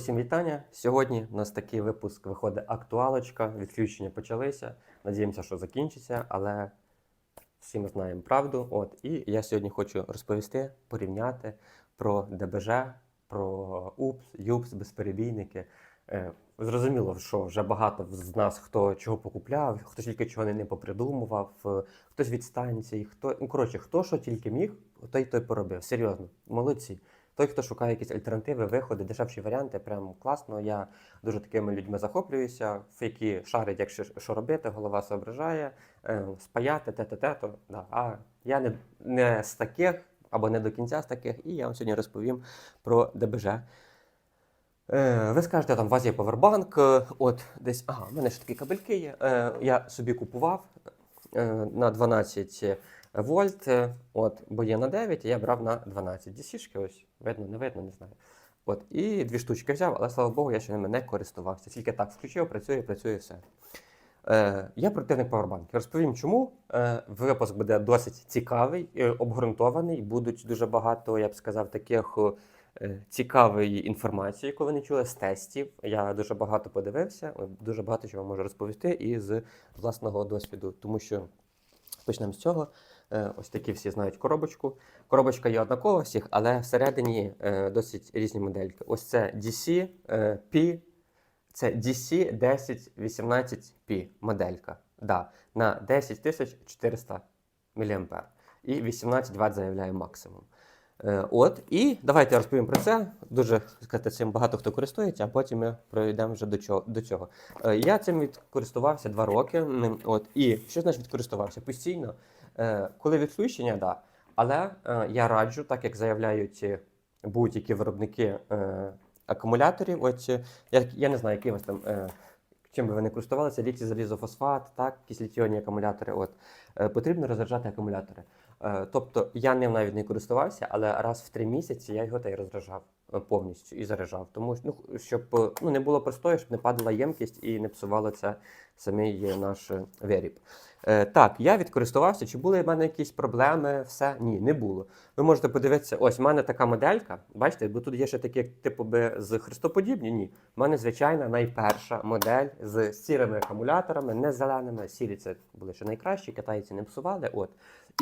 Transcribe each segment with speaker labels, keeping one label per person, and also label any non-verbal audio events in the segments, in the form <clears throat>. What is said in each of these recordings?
Speaker 1: Всім вітання. Сьогодні у нас такий випуск виходить актуалочка. Відключення почалися. Надіємося, що закінчиться, але всі ми знаємо правду. От і я сьогодні хочу розповісти, порівняти про ДБЖ, про УПС, ЮПС, безперебійники. Е, Зрозуміло, що вже багато з нас хто чого покупляв, хто тільки чого не, попридумував, е, хтось від станцій, хто ну, коротше, хто що тільки міг, той той поробив. Серйозно, молодці. Той, хто шукає якісь альтернативи, виходи, дешевші варіанти, прям класно. Я дуже такими людьми захоплююся, які шарять, як що, робити, голова соображає, е, спаяти, те, те, те, то. Да. А я не, не з таких або не до кінця з таких, і я вам сьогодні розповім про ДБЖ. Е, ви скажете, там у вас є повербанк, е, от десь, ага, в мене ще такі кабельки є. Е, я собі купував е, на 12 вольт, е, от, бо є на 9, я брав на 12 DC-шки, ось, видно, не видно, не знаю. От, і дві штучки взяв, але слава Богу, я ще ними не користувався. Тільки так включив, працює, працює все. Е, я противник павербанків. Розповім чому. Е, випуск буде досить цікавий, е, обґрунтований. Будуть дуже багато, я б сказав, таких е, цікавої інформації, яку ви не чули, з тестів. Я дуже багато подивився, е, дуже багато чого можу розповісти із власного досвіду, тому що почнемо з цього. Е, Ось такі всі знають коробочку. Коробочка є однакова всіх, але всередині е, досить різні модельки. Ось це DC е, P, це DC 1018P моделька. Да, на 10400 мА. І 18 Вт заявляє максимум. От, і давайте розповім про це. Дуже сказати, цим багато хто користується, а потім ми пройдемо вже до чого, до цього. Я цим відкористувався два роки. От, і що значить відкористувався? Постійно. Е, Коли відключення, да. Але е, я раджу, так як заявляють е, будь-які виробники акумуляторів. Е, я, не знаю, який вас там. Чим би ви не користувалися, літій залізофосфат, так, якісь акумулятори. От. Е, потрібно розряджати акумулятори. Е, тобто я ним навіть не користувався, але раз в три місяці я його та й розряджав повністю і заряджав. Тому ну, щоб е, ну, не було простою, щоб не падала ємкість і не псувало це самий е, наш е, виріб. Е, так, я відкористувався. Чи були в мене якісь проблеми? Все? Ні, не було. Ви можете подивитися, ось в мене така моделька. Бачите, бо тут є ще такі, типу би з хрестоподібні. Ні. В мене звичайна найперша модель з сірими акумуляторами, не зеленими. Сірі це були ще найкращі, китайці не псували. От.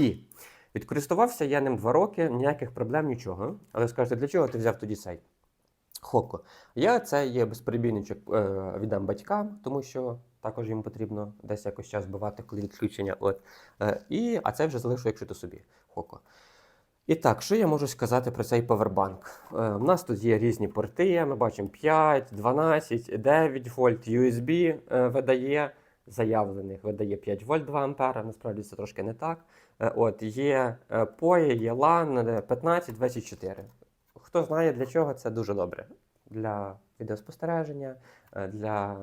Speaker 1: І відкористувався я ним два роки, ніяких проблем, нічого. Але скажете, для чого ти взяв тоді цей? Хоко. Я цей безперебійничок е, віддам батькам, тому що також їм потрібно десь якось час бувати, коли відключення. От. Е, і, а це вже залишу, якщо то собі. Хоко. І так, що я можу сказати про цей павербанк? Е, у нас тут є різні порти, ми бачимо 5, 12, 9 вольт, USB е, видає, заявлених видає 5 вольт 2 ампера, насправді це трошки не так. Е, от, є е, POE, є LAN 15, 24. Хто знає для чого, це дуже добре. Для відеоспостереження, е, для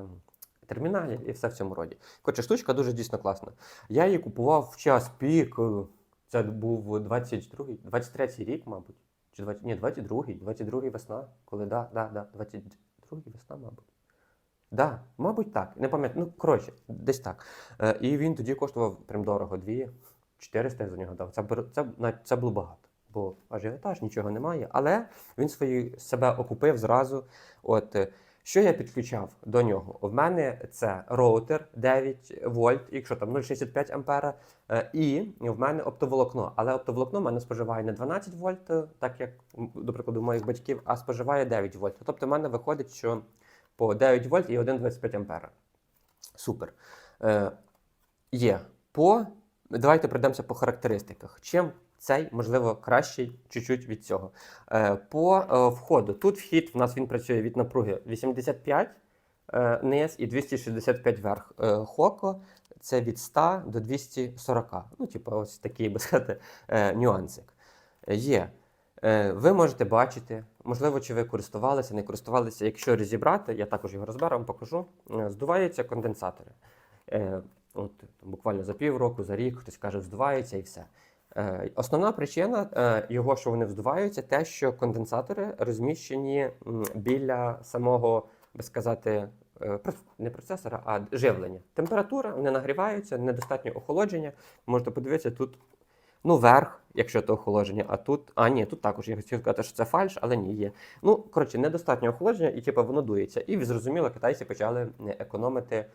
Speaker 1: терміналів і все в цьому роді. Коротше, штучка дуже дійсно класна. Я її купував в час пік. е, Це був 22-й, 23-й рік, мабуть. Чи 20, ні, 22-й, 22-й весна. Коли, да, да, да, 22-й весна, мабуть. Да, мабуть, так. Не пам'ятаю. Ну, коротше, десь так. Е, і він тоді коштував прям дорого. 2 400 я за нього дав. Це, це, це було багато. Бо ажіотаж, нічого немає. Але він свої себе окупив зразу. От, е, що я підключав до нього? В мене це роутер 9 вольт, якщо там 0,65 ампера, е, і в мене оптоволокно. Але оптоволокно в мене споживає не 12 вольт, е, так як, до прикладу, моїх батьків, а споживає 9 вольт. Тобто в мене виходить, що по 9 вольт і 1,25 ампера. Супер. Е, є. По... Давайте пройдемося по характеристиках. Чим цей, можливо, кращий чуть-чуть від цього. Е, по е, входу. Тут вхід в нас він працює від напруги 85 е, низ і 265 верх. Е, Хоко це від 100 до 240. Ну, типу, ось такий би сказати, е, нюансик. Є. Е, Ви можете бачити, можливо, чи ви користувалися, не користувалися. Якщо розібрати, я також його розберу, вам покажу. Е, Здуваються конденсатори. Е, От, буквально за півроку, за рік хтось каже, вздуваються і все. Е, Основна причина е, його, що вони вздуваються, те, що конденсатори розміщені біля самого, би сказати, е, не процесора, а живлення. Температура, вони нагріваються, недостатньо охолодження. Можете подивитися, тут Ну, верх, якщо то охолодження, а тут. А, ні, тут також я хотів сказати, що це фальш, але ні, є. Ну, коротше, недостатньо охолодження, і типу, воно дується. І зрозуміло, китайці почали е, економити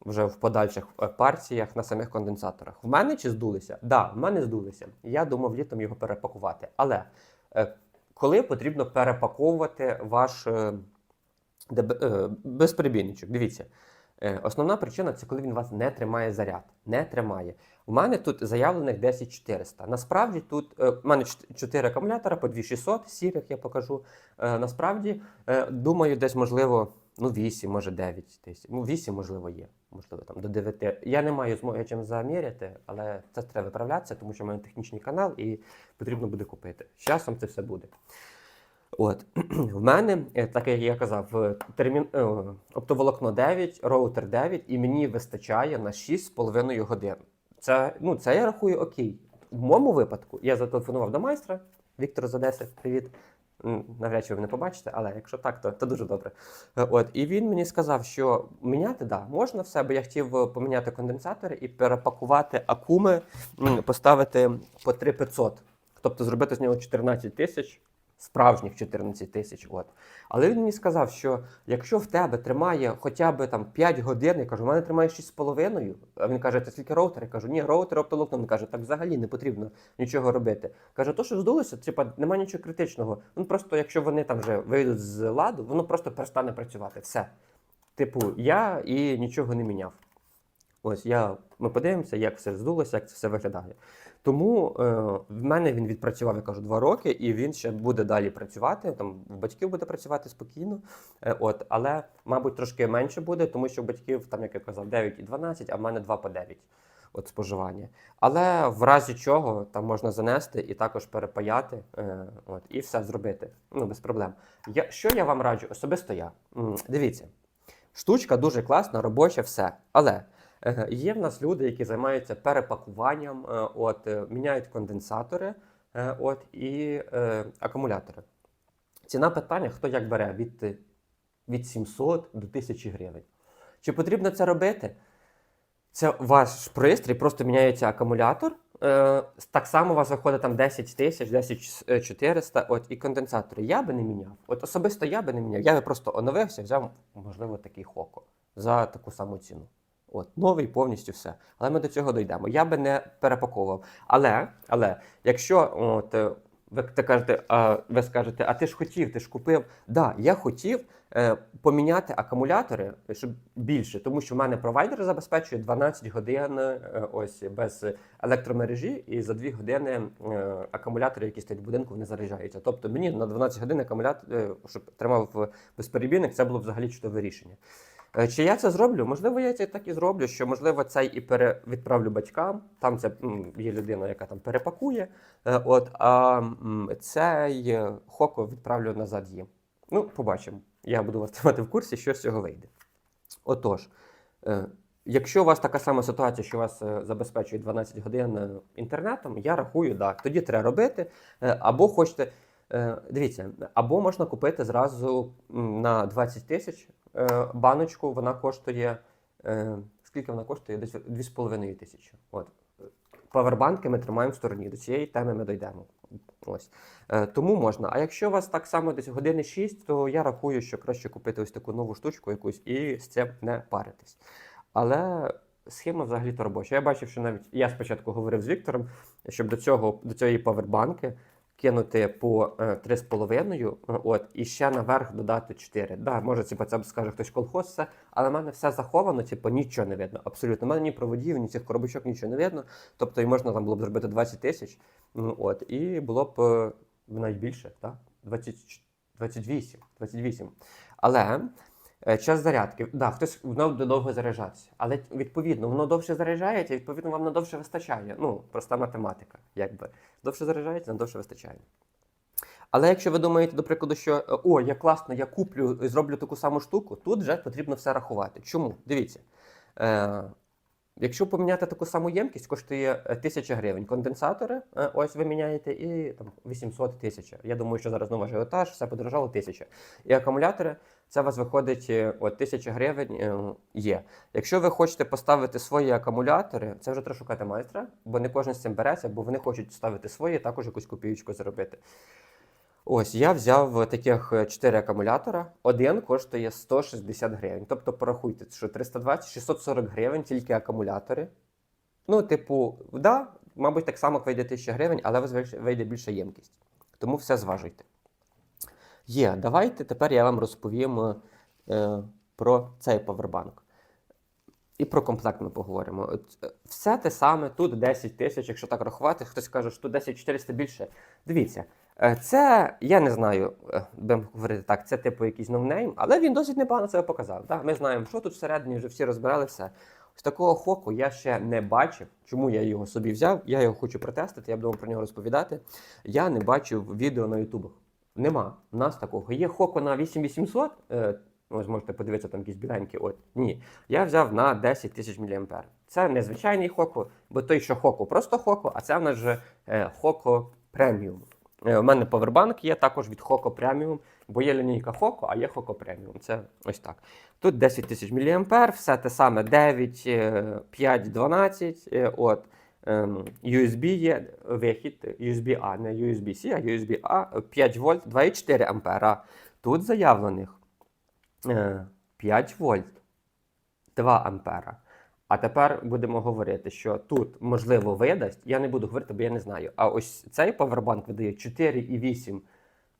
Speaker 1: вже в подальших е, партіях на самих конденсаторах. В мене чи здулися? Так, да, в мене здулися. Я думав літом його перепакувати. Але е, коли потрібно перепаковувати ваш е, е, безперебійничок, дивіться. Е, Основна причина це коли він вас не тримає заряд. Не тримає. У мене тут заявлених 10400. Насправді тут е, у мене 4 акумулятора по 2600 сірих я покажу. Е, Насправді, е, думаю, десь можливо ну 8, може 9 тисяч. Ну 8, можливо, є. Можливо, там до 9. Я не маю змоги чим заміряти, але це треба виправлятися, тому що в мене технічний канал і потрібно буде купити. З часом це все буде. От <clears throat> в мене, е, так як я казав, термін е, оптоволокно 9, роутер 9, і мені вистачає на 6,5 годин. Це, ну, це я рахую окей. В моєму випадку я зателефонував до майстра Віктора з. Привіт. Навряд чи ви не побачите, але якщо так, то, то дуже добре. Е, От, і він мені сказав, що міняти да, можна все, бо я хотів поміняти конденсатори і перепакувати акуми, поставити по 3500. Тобто зробити з нього 14 тисяч, справжніх 14 тисяч. От. Але він мені сказав, що якщо в тебе тримає хоча б там 5 годин, я кажу, в мене тримає 6,5, а він каже, це скільки роутер? Я кажу, ні, роутер оптоволокно. Він каже, так взагалі не потрібно нічого робити. Каже, то, що здулося, типа, немає нічого критичного. Ну просто якщо вони там вже вийдуть з ладу, воно просто перестане працювати. Все. Типу, я і нічого не міняв. Ось я, ми подивимося, як все здулося, як це все виглядає. Тому е, в мене він відпрацював, я кажу, два роки, і він ще буде далі працювати. Там в батьків буде працювати спокійно. Е, от, але, мабуть, трошки менше буде, тому що в батьків, там, як я казав, 9 і 12, а в мене 2 по 9 от споживання. Але в разі чого там можна занести і також перепаяти, е, от, і все зробити. Ну, без проблем. Я, що я вам раджу? Особисто я. М, Дивіться, штучка дуже класна, робоча, все. Але є в нас люди, які займаються перепакуванням, е, от, е, міняють конденсатори е, от, і е, акумулятори. Ціна питання, хто як бере від, е, від 700 до 1000 гривень. Чи потрібно це робити? Це ваш пристрій, просто міняється акумулятор. Е, так само у вас виходить там 10 тисяч, 10 400, от і конденсатори. Я би не міняв. От особисто я би не міняв. Я би просто оновився, взяв, можливо, такий хоко за таку саму ціну. От, новий повністю все. Але ми до цього дійдемо. Я би не перепаковував. Але, але якщо от, е, ви так кажете, а, ви скажете, а ти ж хотів, ти ж купив. Да, я хотів е, поміняти акумулятори, щоб більше, тому що в мене провайдер забезпечує 12 годин е, ось без електромережі, і за 2 години е, акумулятори, які стоять в будинку, вони заряджаються. Тобто мені на 12 годин акумулятор, е, щоб тримав безперебійник, це було взагалі чудове рішення. Е, Чи я це зроблю? Можливо, я це так і зроблю, що можливо цей і перевідправлю батькам. Там це є людина, яка там перепакує. Е, От, а цей е, хоко відправлю назад їм. Ну, побачимо. Я буду вас тримати в курсі, що з цього вийде. Отож, якщо у вас така сама ситуація, що вас забезпечує 12 годин інтернетом, я рахую, так, тоді треба робити. Або хочете. Дивіться, або можна купити зразу на 20 тисяч баночку, вона коштує. е, Скільки вона коштує? Десь 2,5 тисячі. От. Павербанки ми тримаємо в стороні. До цієї теми ми дійдемо. Ось. Е, тому можна. А якщо у вас так само десь години 6, то я рахую, що краще купити ось таку нову штучку якусь і з цим не паритись. Але схема взагалі то робоча. Я бачив, що навіть я спочатку говорив з Віктором, щоб до цього до цієї павербанки кинути по е, 3,5, е, от, і ще наверх додати 4. Да, може, типу, це скаже хтось колхоз, все, але в мене все заховано, типу, нічого не видно. Абсолютно. У мене ні проводів, ні цих коробочок, нічого не видно. Тобто і можна там було б зробити 20 тисяч. Ну, От, і було б е, навіть більше, так? 20, 28, 28. Але е, час зарядки, да, хтось воно довго заряджатися. Але відповідно, воно довше заряджається, і відповідно вам надовше вистачає. Ну, проста математика, якби. Довше заряджається, надовше вистачає. Але якщо ви думаєте, до прикладу, що е, о, я класно, я куплю і зроблю таку саму штуку, тут вже потрібно все рахувати. Чому? Дивіться. Е, Якщо поміняти таку саму ємкість, коштує е, 1000 гривень. Конденсатори, е, ось ви міняєте, і там 800 тисяч. Я думаю, що зараз знову ажіотаж, все подорожало 1000. І акумулятори, це у вас виходить е, от 1000 гривень е, є. Якщо ви хочете поставити свої акумулятори, це вже треба шукати майстра, бо не кожен з цим береться, бо вони хочуть ставити свої, також якусь копіючку заробити. Ось я взяв таких 4 акумулятора. Один коштує 160 гривень. Тобто порахуйте, що 320 640 гривень тільки акумулятори. Ну, типу, да, мабуть, так само вийде 1000 гривень, але вийде- більша ємкість. Тому все зважуйте. Є, давайте тепер я вам розповім е, про цей павербанк. І про комплект ми поговоримо. От, е, Все те саме, тут 10 тисяч, якщо так рахувати, хтось каже, що тут 10 400 більше. Дивіться, е, це, я не знаю, е, будемо говорити так, це типу якийсь ноунейм, але він досить непогано себе показав. Да? Ми знаємо, що тут всередині вже всі розбирали все. Ось такого хоку я ще не бачив. Чому я його собі взяв? Я його хочу протестити, я буду про нього розповідати. Я не бачив відео на ютубах. Нема. У нас такого. Є хоко на 8800. Е, ось можете подивитися там якісь біленькі. От ні. Я взяв на 10 тисяч мА. Це не звичайний хоко, бо той, що хоко, просто хоко, а це в нас же е, хоко преміум. Е, У мене повербанк є також від Хоко Преміум, бо є лінійка Хоко, а є Хоко Преміум. Це ось так. Тут 10 тисяч мА, все те саме 9, е, 5, 12. е, От. Ем, USB є вихід, USB-A, не USB-C, а USB-A 5 вольт, 2,4 ампера. Тут заявлених е, 5 вольт, 2 ампера. А тепер будемо говорити, що тут можливо видасть. Я не буду говорити, бо я не знаю. А ось цей павербанк видає 4,8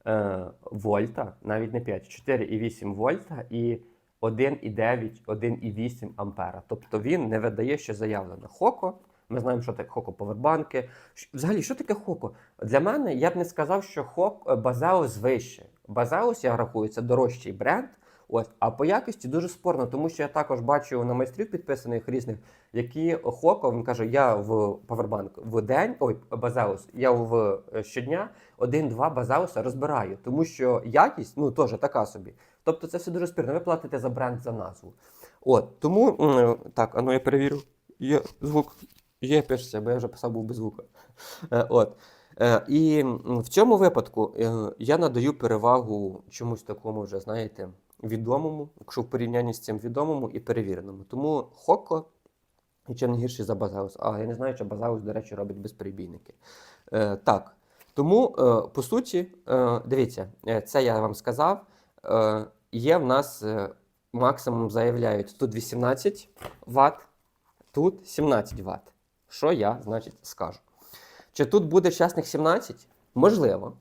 Speaker 1: е, вольта, навіть не 5, 4,8 вольта і 1,9, 1,8 ампера. Тобто він не видає, що заявлено. Хоко. Ми знаємо, що таке Хоко повербанки. Взагалі, що таке Хоко? Для мене я б не сказав, що Хок Базеус вище. Базеус, я рахую, це дорожчий бренд. Ось, а по якості дуже спорно, тому що я також бачу на майстрів підписаних різних, які Хоко, він каже, я в Powerbank в день, ой, Базеус, я в е, щодня один-два Базеуса розбираю, тому що якість, ну теж така собі. Тобто це все дуже спірно. Ви платите за бренд за назву. От, тому так, а ну я перевірю. Є звук. Є, пишеться, бо я вже писав був без звука. Е, От. Е, І в цьому випадку е, я надаю перевагу чомусь такому вже, знаєте, відомому, якщо в порівнянні з цим відомому і перевіреному. Тому Хоко нічим не гірший за Базаус. А я не знаю, чи Базаус, до речі, робить безперебійники. Е, так. Тому, е, по суті, е, дивіться, е, це я вам сказав. Е, є в нас е, максимум заявляють тут 18 Вт, тут 17 Вт. Що я, значить, скажу? Чи тут буде чесних 17? Можливо.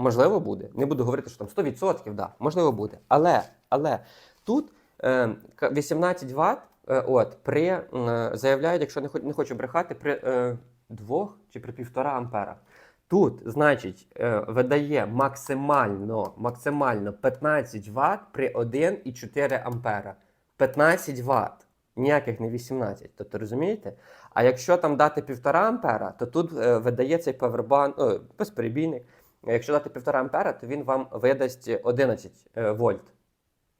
Speaker 1: Можливо, буде. Не буду говорити, що там 100%, да, можливо, буде. Але, але тут е, 18 Вт, е, от, при, е, заявляють, якщо не, хоч, не хочу брехати, при е, 2 чи при 1,5 ампера. Тут, значить, е, видає максимально, максимально 15 Вт при 1,4 ампера. 15 Вт. Ніяких не 18. Тобто розумієте? А якщо там дати 1,5 ампера, то тут е, видає цей павербан, о, безперебійник. А Якщо дати 1,5 ампера, то він вам видасть 11 е, вольт.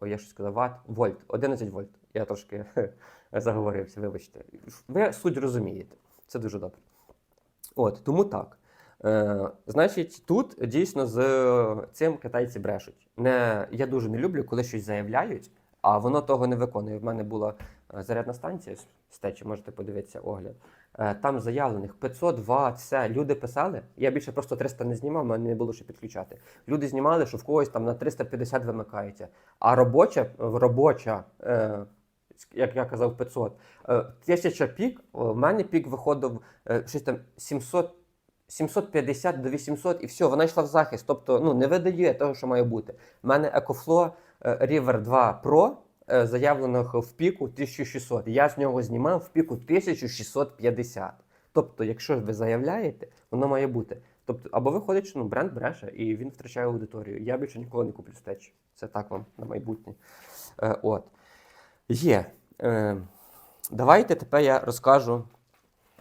Speaker 1: О, я щось сказав, ватт, вольт, 11 вольт. Я трошки <laughs> заговорився, вибачте. Ви суть розумієте. Це дуже добре. От, тому так. Е, значить, тут дійсно з цим китайці брешуть. Не, я дуже не люблю, коли щось заявляють, а воно того не виконує. В мене була е, зарядна станція з течі, можете подивитися огляд. Е, там заявлених 500 Вт, все. Люди писали. Я більше просто 300 не знімав, мене не було що підключати. Люди знімали, що в когось там на 350 вимикається. А робоча, робоча, е, як я казав, 500. Е, Тисяча пік, в мене пік виходив щось там 700 750 до 800 і все, вона йшла в захист. Тобто ну, не видає того, що має бути. У мене EcoFlow е, River 2 Pro заявлених в піку 1600. Я з нього знімав в піку 1650. Тобто, якщо ви заявляєте, воно має бути. Тобто, або виходить, що ну, бренд бреше і він втрачає аудиторію. Я більше ніколи не куплю стеч. Це так вам на майбутнє. Е, от. Є. Е, давайте тепер я розкажу,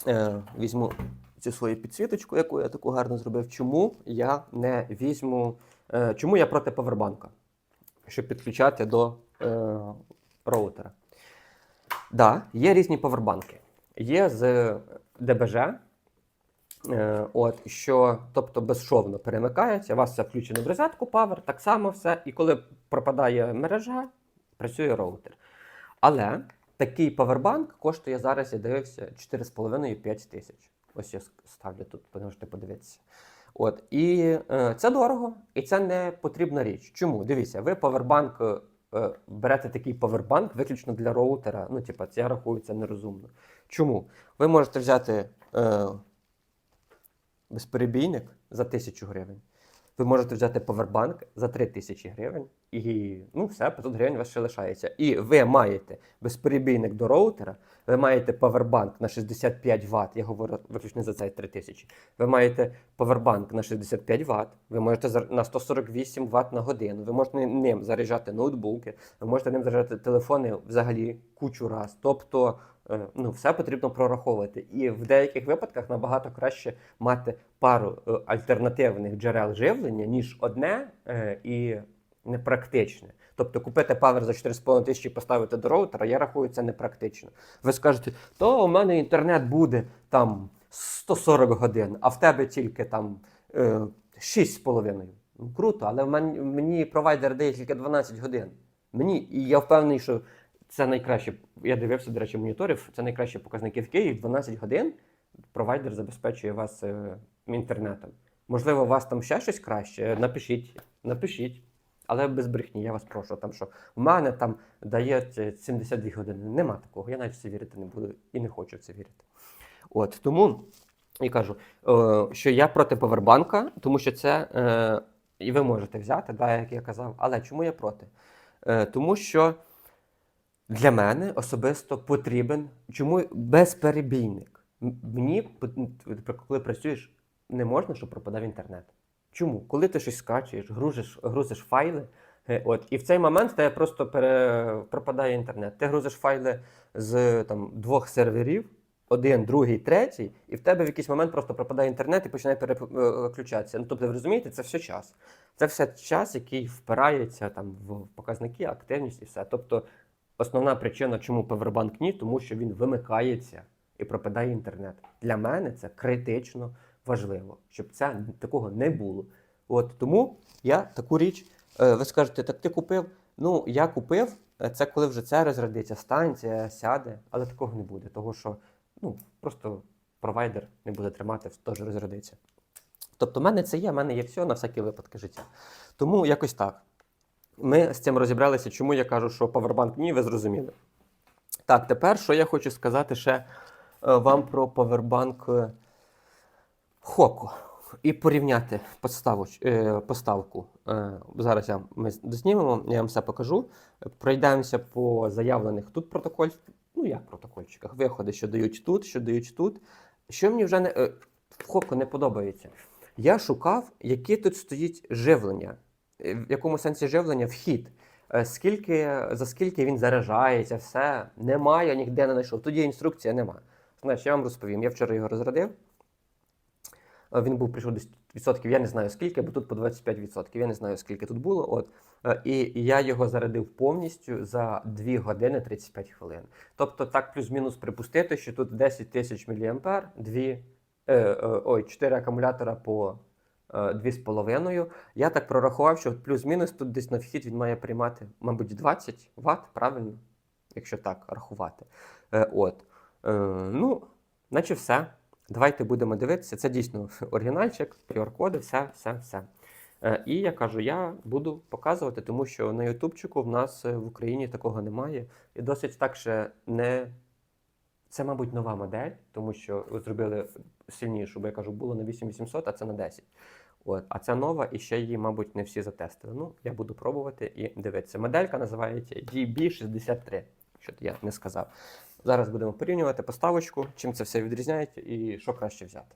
Speaker 1: е, візьму цю свою підсвіточку, яку я таку гарно зробив. Чому я не візьму, е, чому я проти павербанка, щоб підключати до е, роутера. Да, є різні павербанки. є з ДБЖ. Е, От, що, тобто безшовно перемикається, у вас все включено в розетку, Power, так само все. І коли пропадає мережа, працює роутер. Але такий павербанк коштує зараз, я дивився, 4,5-5 тисяч. Ось я ставлю тут, можете подивитися. От, і е, це дорого, і це не потрібна річ. Чому? Дивіться, ви павербанк е, берете такий павербанк виключно для роутера. Ну, типа, це я рахую це нерозумно. Чому? Ви можете взяти е, безперебійник за 1000 гривень. Ви можете взяти павербанк за 3000 гривень, і ну все, 500 гривень у вас ще лишається. І ви маєте безперебійник до роутера, ви маєте павербанк на 65 Вт, я говорю виключно за цей 3000. Ви маєте павербанк на 65 Вт, ви можете на 148 Вт на годину, ви можете ним заряджати ноутбуки, ви можете ним заряджати телефони взагалі кучу раз. Тобто е, ну, все потрібно прораховувати. І в деяких випадках набагато краще мати пару е, альтернативних джерел живлення, ніж одне е, і непрактичне. Тобто купити павер за 4,5 тисячі і поставити до роутера, я рахую, це непрактично. Ви скажете, то у мене інтернет буде там 140 годин, а в тебе тільки там е, 6,5. Ну, круто, але в мен- мені провайдер дає тільки 12 годин. Мені, і я впевнений, що це найкраще. Я дивився, до речі, моніторів. Це найкращі показники в Києві. 12 годин провайдер забезпечує вас е, інтернетом. Можливо, у вас там ще щось краще. Напишіть, напишіть. Але без брехні, я вас прошу. Там що в мене там е, 72 години. Нема такого. Я навіть це вірити не буду і не хочу це вірити. От тому і кажу, е, що я проти повербанка, тому що це е, і ви можете взяти, да, як я казав. Але чому я проти? Е, тому що для мене особисто потрібен чому безперебійник. Мені, коли працюєш, не можна, щоб пропадав інтернет. Чому? Коли ти щось скачуєш, грузиш, грузиш файли, е, от, і в цей момент в тебе просто пере, пропадає інтернет. Ти грузиш файли з там, двох серверів, один, другий, третій, і в тебе в якийсь момент просто пропадає інтернет і починає переключатися. Ну, тобто, ви розумієте, це все час. Це все час, який впирається там, в показники, активність і все. Тобто, основна причина, чому Powerbank ні, тому що він вимикається і пропадає інтернет. Для мене це критично важливо, щоб це такого не було. От тому я таку річ, е, ви скажете, так ти купив? Ну, я купив, е, це коли вже це розрядиться, станція сяде, але такого не буде, того що ну, просто провайдер не буде тримати, теж розрядиться. Тобто, в мене це є, в мене є все на всякі випадки життя. Тому якось так. Ми з цим розібралися, чому я кажу, що Powerbank ні, ви зрозуміли. Так, тепер що я хочу сказати ще е, вам про Powerbank е, Хоко. І порівняти е, поставку. Е, зараз я, ми дознімемо, я вам все покажу. Пройдемося по заявлених тут протоколь. Ну, як протокольчиках, виходи, що дають тут, що дають тут. Що мені вже не, е, в Хоко не подобається. Я шукав, яке тут стоїть живлення. Е, В якому сенсі живлення? Вхід. Е, Скільки, за скільки він заряджається, все. Немає, ніде не знайшов. Є інструкція, нема. Значить, я вам розповім. Я вчора його розрядив. Він був прийшов десь відсотків, я не знаю скільки, бо тут по 25%. Я не знаю, скільки тут було. От. Е, І я його зарядив повністю за 2 години 35 хвилин. Тобто, так плюс-мінус припустити, що тут 10 тисяч мА, 2, е, е, ой, 4 акумулятора по е, 2,5. Я так прорахував, що плюс-мінус тут десь на вхід він має приймати, мабуть, 20 Вт, правильно? Якщо так рахувати. От. Ну, наче все. Давайте будемо дивитися. Це дійсно <laughs> оригінальчик, QR-коди, все, все, все. Е, І я кажу, я буду показувати, тому що на Ютубчику в нас е, в Україні такого немає. І досить так ще не. Це, мабуть, нова модель, тому що зробили сильнішу, бо я кажу, було на 8800, а це на 10. От. А це нова, і ще її, мабуть, не всі затестили. Ну, я буду пробувати і дивитися. Моделька називається DB63, що я не сказав. Зараз будемо порівнювати поставочку, чим це все відрізняється і що краще взяти.